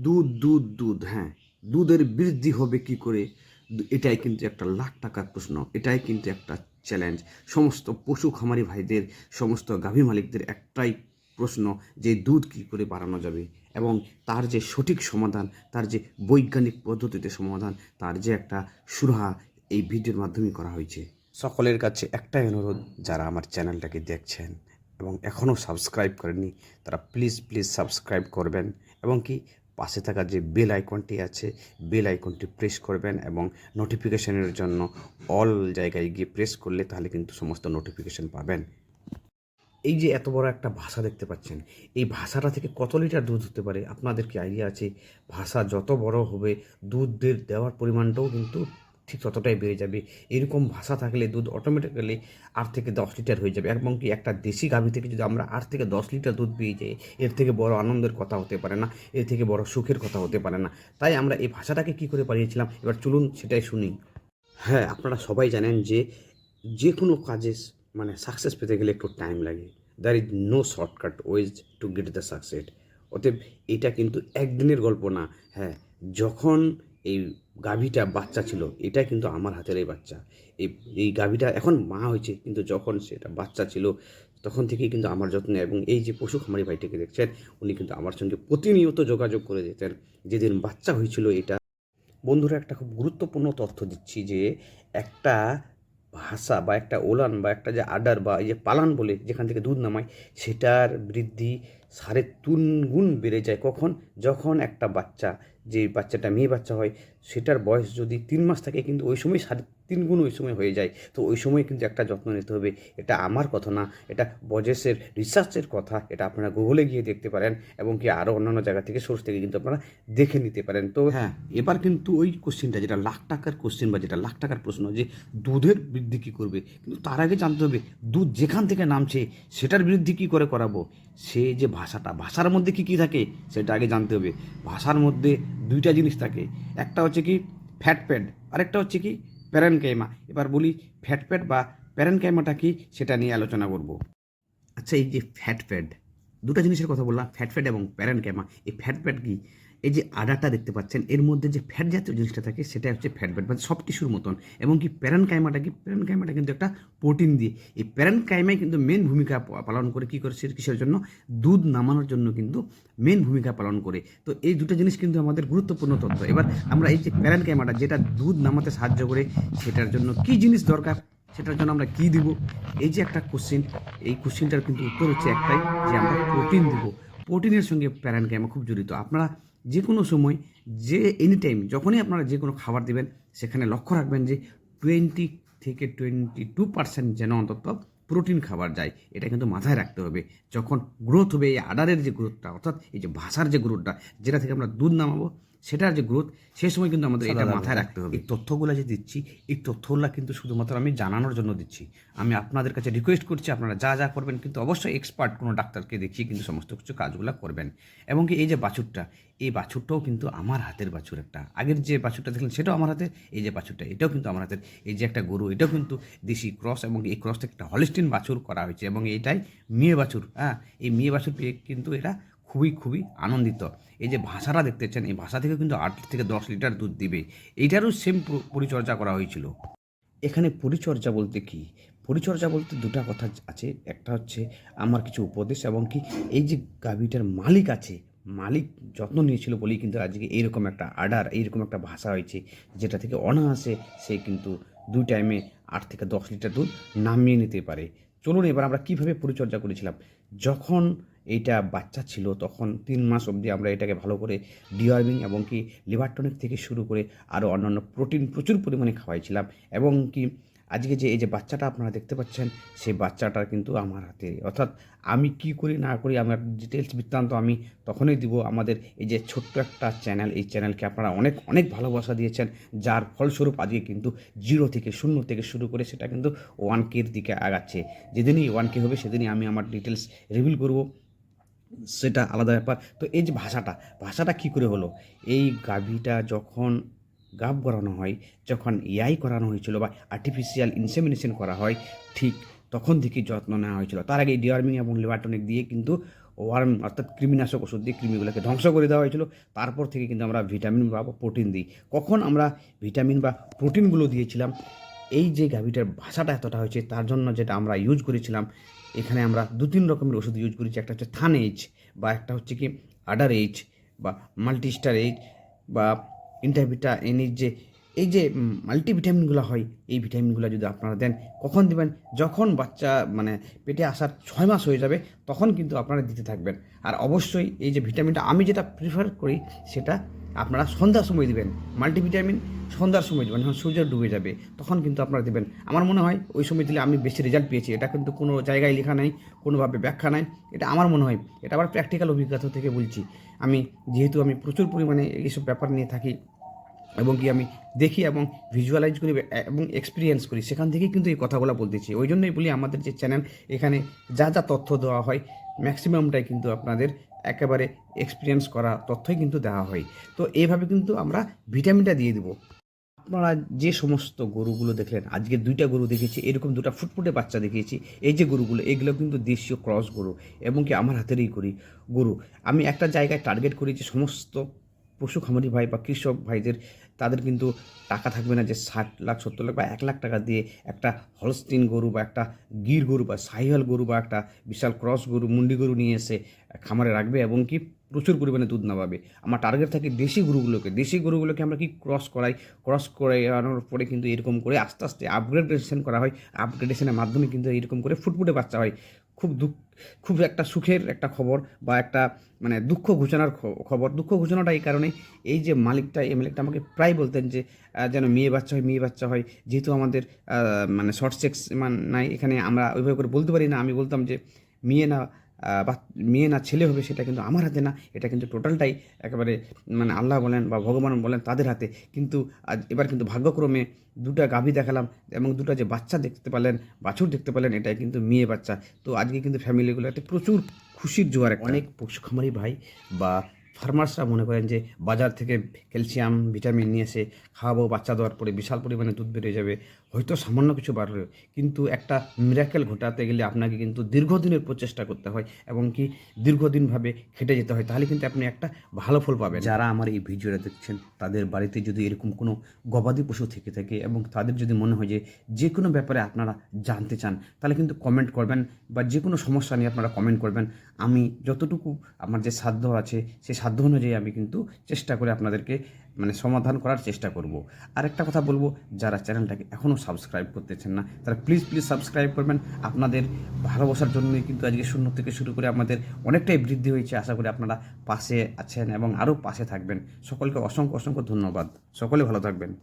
দুধ দুধ দুধ হ্যাঁ। দুধের বৃদ্ধি হবে কি করে? এটাই কিন্তু একটা লাখ টাকার প্রশ্ন। এটাই কিন্তু একটা চ্যালেঞ্জ সমস্ত পশু খামারি ভাইদের, সমস্ত গাভী মালিকদের একটাই প্রশ্ন যে দুধ কি করে বাড়ানো যাবে? এবং তার যে সঠিক সমাধান, তার যে বৈজ্ঞানিক পদ্ধতিতে সমাধান, তার যে একটা সুরাহা এই ভিডিওর মাধ্যমে করা হয়েছে। সকলের কাছে একটাই অনুরোধ, যারা আমার চ্যানেলটাকে দেখছেন এবং এখনও সাবস্ক্রাইব করেননি, তারা প্লিজ প্লিজ সাবস্ক্রাইব করবেন। এবং কি পাশে থাকা যে বেল আইকনটি আছে, বেল আইকনটি প্রেস করবেন এবং নোটিফিকেশনের জন্য অল জায়গায় গিয়ে প্রেস করলে তাহলে কিন্তু সমস্ত নোটিফিকেশান পাবেন। এই যে এত বড় একটা ভাষা দেখতে পাচ্ছেন, এই ভাষাটা থেকে কত লিটার দুধ হতে পারে? আপনাদের কি আইডিয়া আছে? ভাষা যত বড় হবে, দুধের দেওয়ার পরিমাণটাও কিন্তু ঠিক ততটাই বেড়ে যাবে। এরকম ভাষা থাকলে দুধ অটোমেটিক্যালি আট থেকে দশ লিটার হয়ে যাবে। এবং কি একটা দেশি গাভী থেকে যদি আমরা আট থেকে দশ লিটার দুধ পেয়ে যাই, এর থেকে বড় আনন্দের কথা হতে পারে না, এর থেকে বড় সুখের কথা হতে পারে না। তাই আমরা এই ভাষাটাকে কি করে পারিয়েছিলাম এবার চলুন সেটাই শুনি। হ্যাঁ আপনারা সবাই জানেন যে যে কোনো কাজে মানে সাকসেস পেতে গেলে একটু টাইম লাগে। There is no shortcut ways to get the success অতএব এটা কিন্তু একদিনের গল্প না। হ্যাঁ যখন এই গাভীটা বাচ্চা ছিল, এটা কিন্তু আমার হাতের এই বাচ্চা। এই এই গাভীটা এখন মা হয়েছে, কিন্তু যখন সেটা বাচ্চা ছিল, তখন থেকেই কিন্তু আমার যত্ন এবং এই যে পশু খামারি ভাইটিকে দেখছেন, উনি কিন্তু আমার সঙ্গে প্রতিনিয়ত যোগাযোগ করে যেতেন। যেদিন বাচ্চা হয়েছিল এটা, বন্ধুরা একটা খুব গুরুত্বপূর্ণ তথ্য দিচ্ছি যে, একটা ভাষা বা একটা ওলান বা একটা যে আডার বা এই যে পালান বলে যেখান থেকে দুধ নামায়, সেটার বৃদ্ধি সাড়ে তিন গুণ বেড়ে যায় কখন? যখন একটা বাচ্চা, যে বাচ্চাটা মেয়ে বাচ্চা হয়, সেটার বয়স যদি তিন মাস থাকে, কিন্তু ওই সময় সাড়ে তিন গুণ ওই সময় হয়ে যায়। তো ওই সময় কিন্তু একটা যত্ন নিতে হবে। এটা আমার কথা না, এটা বজেসের রিসার্চের কথা, এটা আপনারা গুগলে গিয়ে দেখতে পারেন এবং কি আরও অন্যান্য জায়গা থেকে সোর্স থেকে কিন্তু আপনারা দেখে নিতে পারেন। তো হ্যাঁ এবার কিন্তু ওই কোশ্চেনটা যেটা লাখ টাকার কোশ্চেন বা যেটা লাখ টাকার প্রশ্ন যে দুধের বৃদ্ধি কী করবে? কিন্তু তার আগে জানতে হবে, দুধ যেখান থেকে নামছে সেটার বৃদ্ধি কী করে করাবো? সে যে ভাষাটা, ভাষার মধ্যে কী কী থাকে সেটা আগে জানতে হবে। ভাষার মধ্যে দুইটা জিনিস থাকে, একটা হচ্ছে কি ফ্যাট প্যাড আরেকটা হচ্ছে কি প্যারেনকাইমা। এবার বলি ফ্যাট প্যাড বা প্যারেনকাইমাটা কি সেটা নিয়ে আলোচনা করব। আচ্ছা এই যে ফ্যাট প্যাড দুটো জিনিসের কথা বললাম ফ্যাট প্যাড এবং প্যারেনকাইমা। এই ফ্যাট প্যাড কি? এই যে আডাটা দেখতে পাচ্ছেন, এর মধ্যে যে ফ্যাট জাতীয় জিনিসটা থাকে সেটা হচ্ছে ফ্যাট প্যাড মানে সব টিস্যুর মতন। এবং কি প্যারেন কাইমাটা কি? প্যারেন কাইমাটা কিন্তু একটা প্রোটিন দিয়ে। এই প্যারেন কাইমাই কিন্তু মেন ভূমিকা পালন করে কী করে? সে- কিসের জন্য? দুধ নামানোর জন্য কিন্তু মেন ভূমিকা পালন করে। তো এই দুটো জিনিস কিন্তু আমাদের গুরুত্বপূর্ণ তথ্য এবার আমরা এই যে প্যারেন কাইমাটা, যেটা দুধ নামাতে সাহায্য করে, সেটার জন্য কি জিনিস দরকার? সেটার জন্য আমরা কি দিব? এই যে একটা কোশ্চেন এই কোশ্চেনটার কিন্তু উত্তর হচ্ছে একটাই, যে আমরা প্রোটিন দিব। প্রোটিনের সঙ্গে প্যারেন কাইমা খুব জড়িত। আপনারা যে কোনো সময়, যে এনি টাইম যখনই আপনারা যে কোনো খাবার দেবেন, সেখানে লক্ষ্য রাখবেন যে টোয়েন্টি থেকে টোয়েন্টি টু পার্সেন্ট যেন অন্তত প্রোটিন খাবার যায়। এটা কিন্তু মাথায় রাখতে হবে। যখন গ্রোথ হবে, এই আডারের যে গ্রোথটা অর্থাৎ এই যে ভাষার যে গ্রোথটা যেটা থেকে আমরা দুধ নামাবো সেটার যে গ্রোথ সেই সময় কিন্তু আমাদের এটা মাথায় রাখতে হবে। এই তথ্যগুলো যে দিচ্ছি এই তথ্যগুলো কিন্তু শুধুমাত্র আমি জানানোর জন্য দিচ্ছি। আমি আপনাদের কাছে রিকোয়েস্ট করছি আপনারা যা যা করবেন কিন্তু অবশ্যই এক্সপার্ট কোনো ডাক্তারকে দেখিয়ে কিন্তু সমস্ত কিছু কাজগুলো করবেন। এবং কি এই যে বাছুরটা এই বাছুরটাও কিন্তু আমার হাতের বাছুর একটা। আগের যে বাছুরটা দেখলেন সেটাও আমার হাতে এই যে বাছুরটা এটাও কিন্তু আমার হাতের। এই যে একটা গরু এটাও কিন্তু দেশি ক্রস এবং এই ক্রস থেকে একটা হলিস্টিন বাছুর করা হয়েছে। এবং এটাই মেয়ে বাছুর হ্যাঁ এই মেয়ে বাছুর পেয়ে কিন্তু এটা খুবই খুবই আনন্দিত। এই যে ভাষাটা দেখতেছেন এই ভাষা থেকে কিন্তু আট থেকে দশ লিটার দুধ দিবে। এইটারও সেম পরিচর্যা করা হয়েছিল। এখানে পরিচর্যা বলতে কি? পরিচর্যা বলতে দুটা কথা আছে। একটা হচ্ছে আমার কিছু উপদেশ এবং কি এই যে গাভীটার মালিক আছে, মালিক যত্ন নিয়েছিল বলেই কিন্তু আজকে এইরকম একটা আডার, এইরকম একটা ভাষা হয়েছে, যেটা থেকে অনায়াসে সে কিন্তু দুই টাইমে আট থেকে দশ লিটার দুধ নামিয়ে নিতে পারে। চলুন এবার আমরা কীভাবে পরিচর্যা করেছিলাম? যখন এইটা বাচ্চা ছিল, তখন তিন মাস অবধি আমরা এটাকে ভালো করে ডিওয়ার্মিং এবং কি লিভারটনিক থেকে শুরু করে আরও অন্যান্য প্রোটিন প্রচুর পরিমাণে খাওয়াইছিলাম এবং কি আজকে যে এই যে বাচ্চাটা আপনারা দেখতে পাচ্ছেন, সেই বাচ্চাটা কিন্তু আমার হাতে। অর্থাৎ আমি কি করি না করি আমার ডিটেলস বৃত্তান্ত আমি তখনই দিব আমাদের এই যে ছোট্ট একটা চ্যানেল এই চ্যানেলকে আপনারা অনেক অনেক ভালোবাসা দিয়েছেন, যার ফলস্বরূপ আজকে কিন্তু জিরো থেকে শূন্য থেকে শুরু করে সেটা কিন্তু ওয়ান কের দিকে আগাচ্ছে। যেদিনই ওয়ান কে হবে, সেদিনই আমি আমার ডিটেলস রিভিল করব। সেটা আলাদা ব্যাপার। তো এই যে ভাষাটা ভাষাটা কী করে হলো? এই গাভীটা যখন গাব করানো হয়, যখন এআই করানো হয়েছিল বা আর্টিফিশিয়াল ইনসেমিনেশন করা হয়, ঠিক তখন থেকে যত্ন নেওয়া হয়েছিল। তার আগে ডিওয়ার্মিং এবং লিভারটনিক দিয়ে কিন্তু ওয়ার্ম অর্থাৎ কৃমিনাশক ওষুধ দিয়ে কৃমিগুলোকে ধ্বংস করে দেওয়া হয়েছিল। তারপর থেকে কিন্তু আমরা ভিটামিন বা প্রোটিন দিই। কখন আমরা ভিটামিন বা প্রোটিনগুলো দিয়েছিলাম? এই যে গাভীটার ভাষাটা এতটা হয়েছে, তার জন্য যেটা আমরা ইউজ করেছিলাম, এখানে আমরা দু তিন রকমের ওষুধ ইউজ করেছি। একটা হচ্ছে থান এইচ বা একটা হচ্ছে কি আডার এইচ বা মাল্টিস্টার এইচ বা ইন্টারভিটা এনির যে এই যে মাল্টিভিটামিনগুলো হয়, এই ভিটামিনগুলো যদি আপনারা দেন, কখন দিবেন? যখন বাচ্চা মানে পেটে আসার ছয় মাস হয়ে যাবে, তখন কিন্তু আপনারা দিতে থাকবেন। আর অবশ্যই এই যে ভিটামিনটা আমি যেটা প্রিফার করি, সেটা আপনারা সন্ধ্যার সময় দেবেন মাল্টিভিটামিন সন্ধ্যার সময় দেবেন, যখন সূর্য ডুবে যাবে, তখন কিন্তু আপনারা দেবেন। আমার মনে হয় ওই সময় দিলে আমি বেশি রেজাল্ট পেয়েছি, এটা কিন্তু কোনো জায়গায় লেখা নেই, কোনোভাবে ব্যাখ্যা নাই, এটা আমার মনে হয়। এটা আবার প্র্যাকটিক্যাল অভিজ্ঞতা থেকে বলছি। আমি যেহেতু আমি প্রচুর পরিমাণে এইসব ব্যাপার নিয়ে থাকি এবং কি আমি দেখি এবং ভিজুয়ালাইজ করি এবং এক্সপিরিয়েন্স করি, সেখান থেকেই কিন্তু এই কথাগুলো বলতেছি। ওই জন্যই বলি আমাদের যে চ্যানেল এখানে যা যা তথ্য দেওয়া হয় ম্যাক্সিমামটাই কিন্তু আপনাদের একেবারে এক্সপিরিয়েন্স করা তথ্যই কিন্তু দেওয়া হয়। তো এইভাবে কিন্তু আমরা ভিটামিনটা দিয়ে দেবো। আপনারা যে সমস্ত গরুগুলো দেখলেন, আজকে দুইটা গরু দেখেছি, এরকম দুটা ফুটফুটে বাচ্চা দেখিয়েছি, এই যে গরুগুলো, এগুলো কিন্তু দেশীয় ক্রস গরু এবং কি আমার হাতেরই করি গরু। আমি একটা জায়গায় টার্গেট করি যে সমস্ত পশু খামারি ভাই বা কৃষক ভাইদের তাদের কিন্তু টাকা থাকবে না যে ষাট লাখ, সত্তর লাখ বা এক লাখ টাকা দিয়ে একটা হলস্টিন গরু বা একটা গির গরু বা সাইহাল গরু বা একটা বিশাল ক্রস গরু, মুন্ডি গরু নিয়ে এসে খামারে রাখবে এবং কি প্রচুর পরিমাণে দুধ নামাবে। আমার টার্গেট থাকে দেশি গরুগুলোকে। দেশি গরুগুলোকে আমরা কি ক্রস করাই? ক্রস করানোর পরে কিন্তু এরকম করে আস্তে আস্তে আপগ্রেডেশন করা হয়। আপগ্রেডেশনের মাধ্যমে কিন্তু এরকম করে ফুটফুটে বাচ্চা হয়। খুব দুঃখ, খুব একটা সুখের একটা খবর বা একটা মানে দুঃখ ঘোষণার খবর। দুঃখ ঘোষণাটা এই কারণে, এই যে মালিকটা, এই মালিকটা আমাকে প্রায় বলতেন যে যেন মেয়ে বাচ্চা হয়, মেয়ে বাচ্চা হয়, যেহেতু আমাদের মানে শর্ট সেক্স মান নাই, এখানে আমরা ওইভাবে করে বলতে পারি না। আমি বলতাম যে, মেয়ে না বা মেয়ে না ছেলে হবে সেটা কিন্তু আমার হাতে না, এটা কিন্তু টোটালটাই একেবারে মানে আল্লাহ বলেন বা ভগবান বলেন তাদের হাতে। কিন্তু আজ এবার কিন্তু ভাগ্যক্রমে দুটা গাভী দেখালাম এবং দুটো যে বাচ্চা দেখতে পেলেন, বাছুর দেখতে পেলেন, এটাই কিন্তু মেয়ে বাচ্চা। তো আজকে কিন্তু ফ্যামিলিগুলো একটা প্রচুর খুশির জোয়ার। অনেক পশু খামারি ভাই বা ফার্মার্সরা মনে করেন যে বাজার থেকে ক্যালসিয়াম, ভিটামিন নিয়ে এসে খাওয়াবো, বাচ্চা দেওয়ার পরে বিশাল পরিমাণে দুধ বেড়ে যাবে। হয়তো সামান্য কিছু বাড়বে কিন্তু একটা মিরাকেল ঘটাতে গেলে আপনাকে কিন্তু দীর্ঘদিনের প্রচেষ্টা করতে হয় এবং কি দীর্ঘদিনভাবে খেটে যেতে হয়। তাহলে কিন্তু আপনি একটা ভালো ফল পাবেন। যারা আমার এই ভিডিওটা দেখছেন, তাদের বাড়িতে যদি এরকম কোনো গবাদি পশু থেকে থাকে এবং তাদের যদি মনে হয় যে যে কোনো ব্যাপারে আপনারা জানতে চান, তাহলে কিন্তু কমেন্ট করবেন বা যে কোনো সমস্যা নিয়ে আপনারা কমেন্ট করবেন। আমি যতটুকু আমার যে সাধ্য আছে সেই সাধ্য অনুযায়ী আমি কিন্তু চেষ্টা করে আপনাদেরকে মানে সমাধান করার চেষ্টা করব। আর একটা কথা বলব, যারা চ্যানেলটাকে এখনও সাবস্ক্রাইব করতেছেন না, তারা প্লিজ প্লিজ সাবস্ক্রাইব করবেন। আপনাদের ভালোবাসার জন্যই কিন্তু আজকে শূন্য থেকে শুরু করে আমাদের অনেকটাই বৃদ্ধি হয়েছে। আশা করি আপনারা পাশে আছেন এবং আরও পাশে থাকবেন। সকলকে অসংখ্য অসংখ্য ধন্যবাদ। সকলে ভালো থাকবেন।